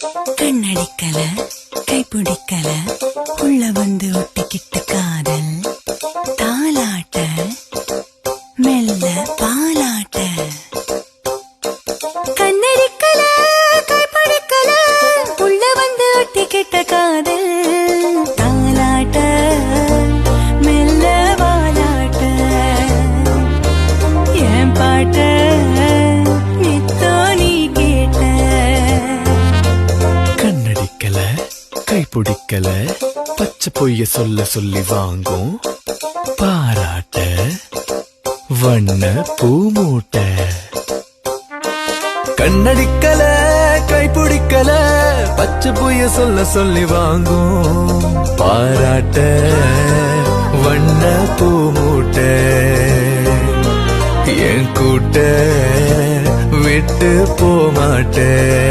கண்ணடிக்கல கைப்பிடிக்கல உள்ள வந்து ஒட்டிக்கிட்டு காதல். தாலாட்ட மெல்ல பாலாட்ட. கண்ணடிக்கல கைப்பிடிக்கல உள்ள வந்து ஒட்டிக்கிட்ட காதல். கைப்பிடிக்கல பச்சை பொய்ய சொல்ல சொல்லி வாங்கும். பாராட்ட வண்ண பூமூட்ட கண்ணடிக்கல கைப்பிடிக்கல பச்சை பொய்ய சொல்ல சொல்லி வாங்கும். பாராட்ட வண்ண பூமூட்ட என் கூட்ட விட்டு போமாட்டேன்